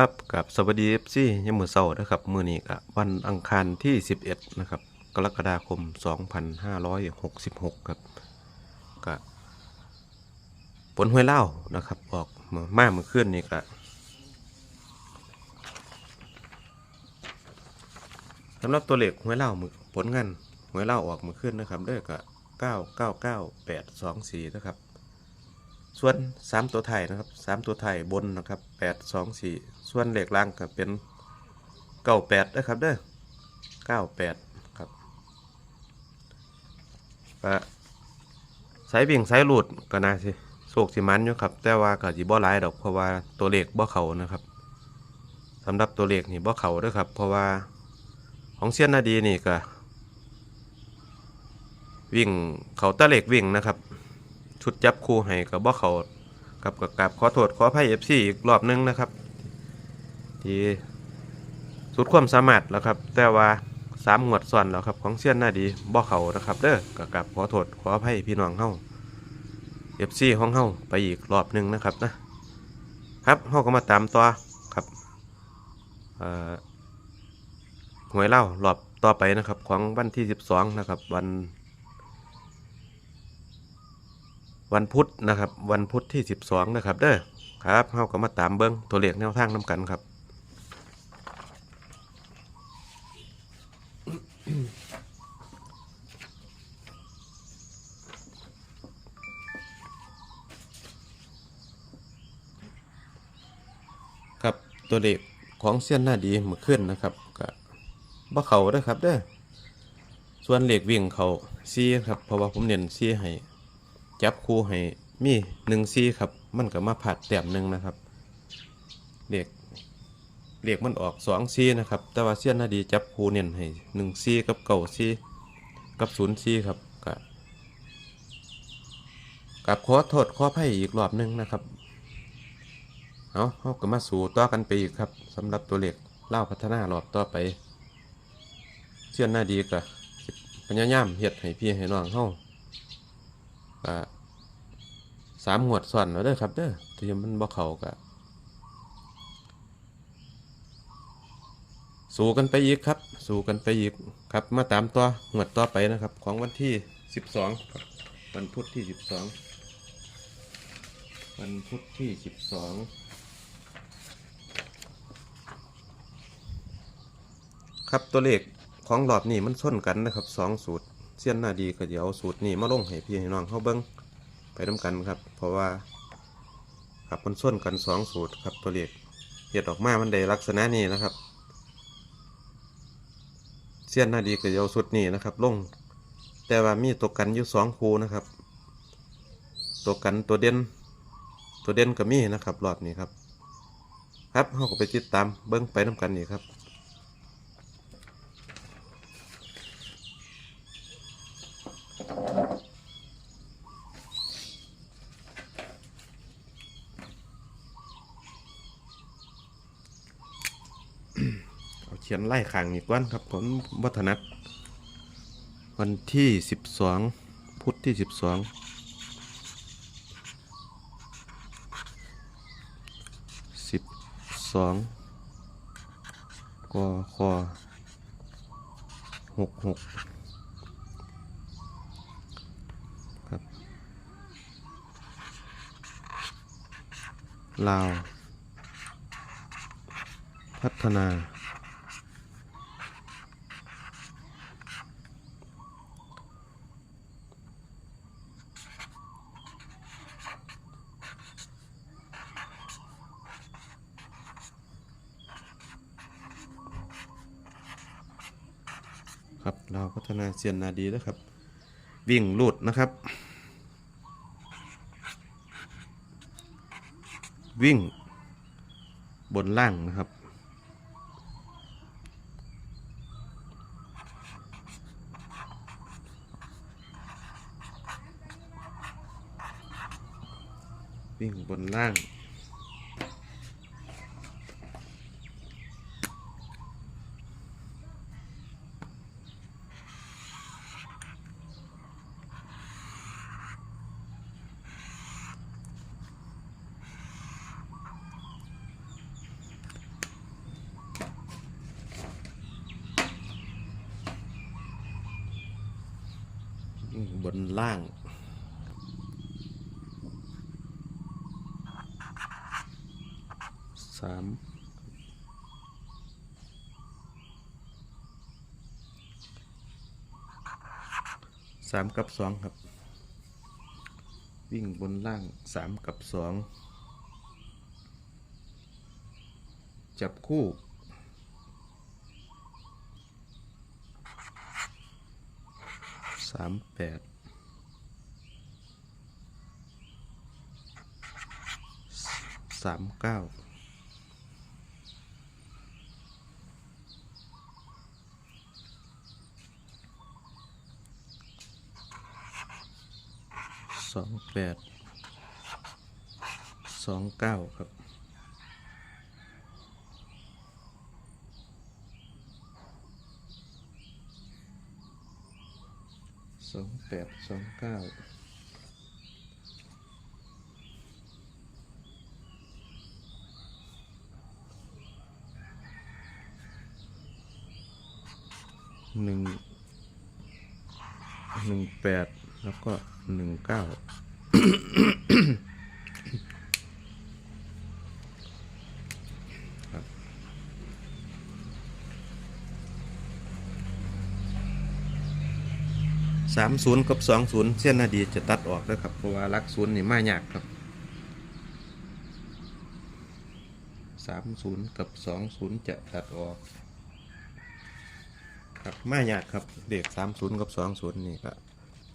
ครับกับสวัสดีเอฟซียามมือเสาร์นะครับมือนี้กับวันอังคารที่ 11 นะครับ กรกฎาคม 2566 ครับกับผลห้วยเล่านะครับ ออกมามาเมื่อคืนนี่ก็สำหรับตัวเลขห้วยเล่ามือผลงานห้วยเล่าออกเมื่อคืนนะครับเด้อก็999824นะครับ ส่วน3ตัวไทยนะครับ3ตัวไทยบนนะครับ8 2 4ส่วนเหล็กล่างก็เป็น98นะครับเด้อ98ครับก็สายวิ่งสายหลุดก็น่าสิโศกสิมันอยู่ครับ แต่ว่าก็สิบ่หลายดอกเพราะว่าตัวเลขบ่เขานะครับสำหรับตัวเลขนี่บ่เขาด้อครับ เพราะว่าของเซียนนาดีนี่ก็วิ่งเขาตะเลขวิ่งนะครับ ชุดจับคู่ให้กับบ่เขากับกับกับขอโทษขออภัยเอฟซีอีกรอบหนึงนะครับ ที่สุดความสามารถแล้วครับ แต่ว่าสามงวดซ้อนแล้วครับของเซียนหน้าดีบ่เขานะครับเด้อกับกับขอโทษขออภัยพี่น้องเฮาเอฟซีของเฮาไปอีกรอบหนึงนะครับนะครับเฮาก็มาตามต่อครับหวยเล่ารอบต่อไปนะครับของวันที่ 12 นะครับ วัน วันพุธนะครับ วันพุธที่ 12 นะครับ เด้อครับเฮาก็มาตามเบิ้งตัวเลขแนวทางน้กันครับครับตัวเลขของเส้นหน้าดีเมื่อขึ้นนะครับก็บ่เขาเด้ครับเด้อส่วนเหลขวิ่งเขาซีครับเพราะว่าผมเน้นซีให้ จับคู่ให้มีหนึ่งซีครับ มันก็มาผัดแต้มหนึ่งนะครับเด็กเด็กมันออกสองซีนะครับ แต่ว่าเสี้ยนนาดีจับคู่เน้นให้หนึ่งซีกับเก่าซีกับศูนย์ซีครับกับกับขอโทษขออภัยอีกรอบหนึ่งนะครับเอาเขาก็มาสู่ต่อกันไปอีกครับสำหรับตัวเลขเล่าพัฒนารอบต่อไปเสี้ยนนาดีก็พยายามเฮ็ดให้พี่ให้น้องเฮาก็ สามหวดส่วนแล้วเด้อครับเด้อที่มันบ่เข้าก็สู้กันไปอีกครับ สู้กันไปอีกครับ มาตามตัวหวดต่อไปนะครับ ของวันที่12ครับวันพุธที่12วันพุธที่12ครับตัวเลขของหลอดนี่มันส้นกันนะครับสองสูตรเสี้ยนหน้าดีก็เดี๋ยวสูตรนี้มาลงให้พี่ให้น้องเขาเบิ้ง ไปน้กันครับ เพราะว่าครับมันส้นกันสองสูตรครับตัวเลขเห็ดออกมามันได้ลักษณะนี้นะครับเสี้ยนหน้าดีก็เดี๋ยวสูตรนี้นะครับลงแต่ว่ามีตัวกันอยู่สองคูนะครับ ตัวกันตัวเด่นตัวเด่นก็มีนะครับรอบนี้ครับ ครับเขาก็ไปติดตามเบิ้งไปน้กันนี่ครับ เขียนไล่ขางอีกวันครับผมวัฒนัดวันที่สิบสองพุธที่สิบสองสิบสองกคหกหกครับลาว พัฒนา ครับเราวพัฒนาเซียนนาดีนะครับ วิ่งลูดนะครับ วิ่งบนล่างนะครับ วิ่งบนล่าง ค บนล่างสามสามกับสองครับ วิ่งบนล่างสามกับสองจับคู่สามแปด สามเก้าสองแปดสองเก้าครับสองแปดสองเก้า หนึ่งหนึ่งแปดแล้วก็หนึ่งเก้าสามศูนย์กับสองศูนย์เส้นนาดีจะตัดออกนะครับ เพราะว่ารักศูนย์นี่มายากครับสามศูนย์กับสองศูนย์จะตัดออก ครับมายากครับเด็กสามศูนย์กับสองศูนย์นี่ก็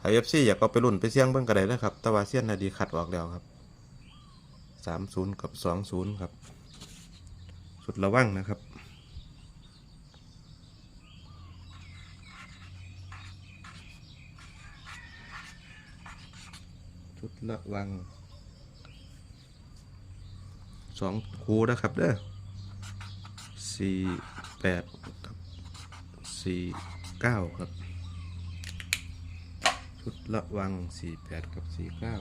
ถ้าเอฟซีอยากเอาไปรุ่นไปเสี่ยงเบิ่งก็ได้นะครับแต่ว่าเสี้ยนนาดีขัดออกแล้วครับสามศูนย์กับสองศูนย์ครับ สุดระวังนะครับสุดระวังสองคูนะครับเด้อสี่แปด สี่เก้าครับ ชุดระวังสี่แปดกับสี่เก้า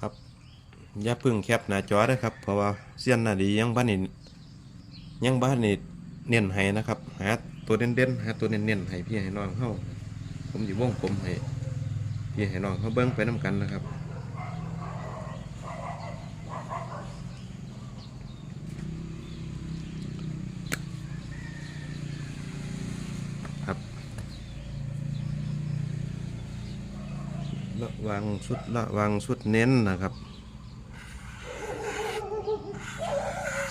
ครับอย่าพึ่งแคปหน้าจอเด้ครับ เพราะว่าเสี้ยนนาดียังบ้านนี่ยังบ้านนี่เน้นให้นะครับหา ตัวเด่นๆหาตัวเน้นๆให้พี่ให้น้องเฮาผมอยู่วงกลมให้พี่ให้น้องเขาเบิ้งไปน้ำกันนะครับครับระวังชุดระวังชุดเน้นนะครับ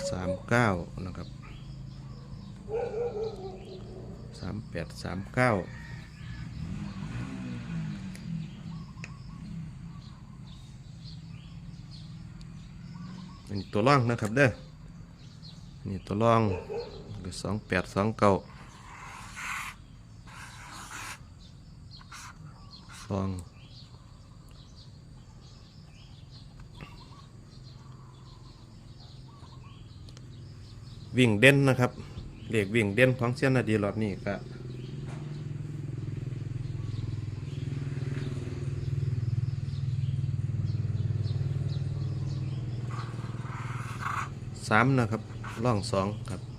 สามเก้านะครับ สามแปดสามเก้าอันนี้ตัวร่องนะครับเด้อนี่ตัวร่องคือสองแปดสองเก้าสองวิ่งเด่นนะครับ เรียกวิ่งเด่นของเซียนนาดีรอบนี้ก็สามนะครับล่องสองครับ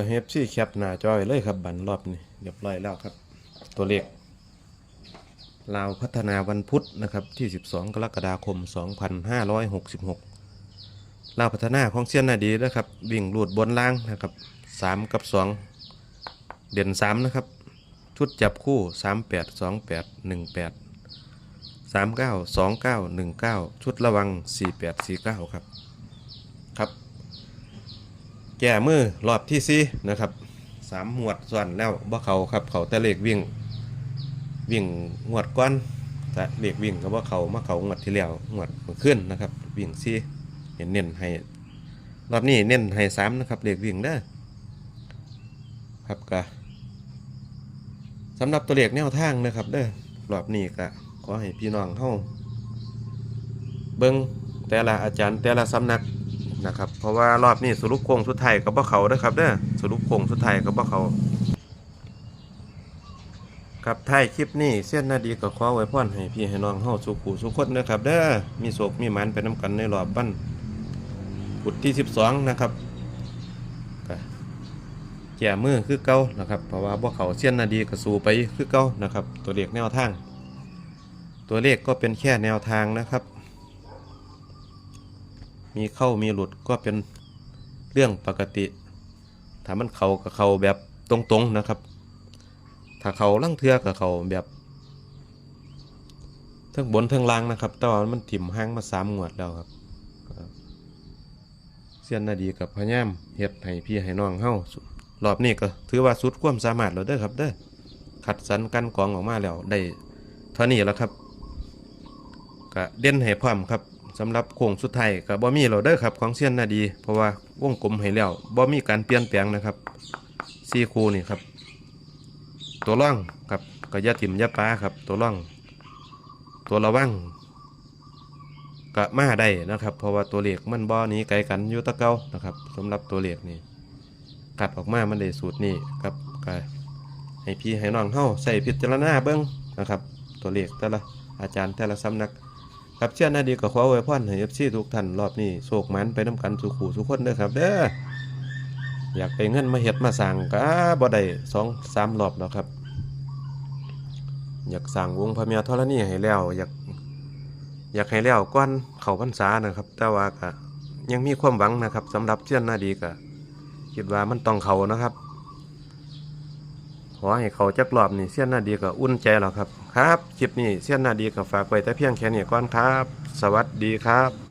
ก็เฮฟซี่แคปหน้าจอยเลยครับบันรอบนี้เรียบร้อยแล้วครับ ตัวเลขลาวพัฒนาวันพุธนะครับที่ 12 กรกฎาคม 2566ลาวพัฒนาของเซียนนาดีนะครับ วิ่งรูดบนล่างนะครับ 3 กับ 2 เด่น 3 นะครับ ชุดจับคู่ 38 28 18 39 29 19 ชุดระวัง 48 49 ครับ ครับ แก่มือรอบที่สี่นะครับสามหวดส่วนแล้วบ่เขาครับเขาแต่เลขวิ่ง วิ่งหวดก้อนแต่เด็กวิ่งก็ว่าเขามาเขางวดที่แล้วงวดขึ้นนะครับ วิ่งซี่เห็นเน้นให้รอบนี้เน้นให้สามนะครับเด็กวิ่งเด้อครับกะสำหรับตัวเลขแนวทางนะครับเด้อรอบนี้ก็ขอให้พี่น้องเฮาเบิ่งแต่ละอาจารย์แต่ละสำนัก นะครับเพราะว่ารอบนี้สรุปโค้งสุดท้ายก็บ่เขาเด้อครับเด้อสรุปโค้งสุดท้ายก็บ่เขาครับท้ายคลิปนี้เส้นนาดีก็ขอไว้พรให้พี่ให้น้องเฮาสุขุสุขคนนะครับเด้อมีโศกมีหมันไปน้ำกันในรอบวันพุธที่ 12 นะครับแก่มือคือเก่านะครับ เพราะว่าบ่เขาเส้นนาดีก็สู้ไปคือเก่านะครับ ตัวเลขแนวทาง ตัวเลขก็เป็นแค่แนวทางนะครับ มีเข้ามีหลุดก็เป็นเรื่องปกติ ถ้ามันเขากับเขาแบบตรงๆนะครับ ถ้าเขาลังเทือกับเขาแบบทั้งบนทั้งล่างนะครับ แต่ว่ามันถิ่มห้างมาสามงวดแล้วครับเสียนนาดีกับพะย่ามเฮ็ดให้พี่ให้น้องเฮารอบนี้ก็ถือว่าสุดความสามารถแล้วเด้อครับเด้อขัดสรรกันกรองออกมาแล้วได้เท่านี้แล้วครับก็เด่นให้พร้อมครับ สำหรับโค้งสุดท้ายก็บ่มีแล้วเด้ครับของเสียนนาดี เพราะว่าวงกลมให้แล้วบ่มีการเปลี่ยนแปลงนะครับสี่คู่นี่ครับ ตัวร่องครับก็อยาถิ่มยาป้าครับ ตัวร่อง ตัวระวังก็มาได้นะครับ เพราะว่าตัวเลขมันบ่หนี้ไกลกันอยู่ตะเกานะครับสำหรับตัวเลขนี่กัดออกมามันได้สูตรนี่ครับก็ให้พี่ให้น้องเฮาใส่พิจารณาเบิ่งนะครับ ตัวเลขแต่ละอาจารย์แต่ละสำนัก ครับเชื่อนาดีก็ขอไว้พรให้ FC ทุกท่านรอบนี้โชคมันไปน้ำกันสุขูสุขคนเด้อครับเด้ออยากไปเงินมาเฮ็ดมาสั่งก็บ่ได้สองสามรอบแล้วครับ อยากสั่งวงพระเมียธรณีให้แล้ว อยาก อยากให้แล้วก้อนเขาพรรษานะครับ แต่ว่าก็ยังมีความหวังนะครับสำหรับเชื่อนนาดีก็คิดว่ามันต้องเขานะครับขอให้เขาจักรอบนี่เสี้ยนนาดีก็อุ่นใจแล้วครับ ครับคลิปนี้เสี้ยนนาดีกับฝากไว้แต่เพียงแค่นี้ก่อนครับ สวัสดีครับ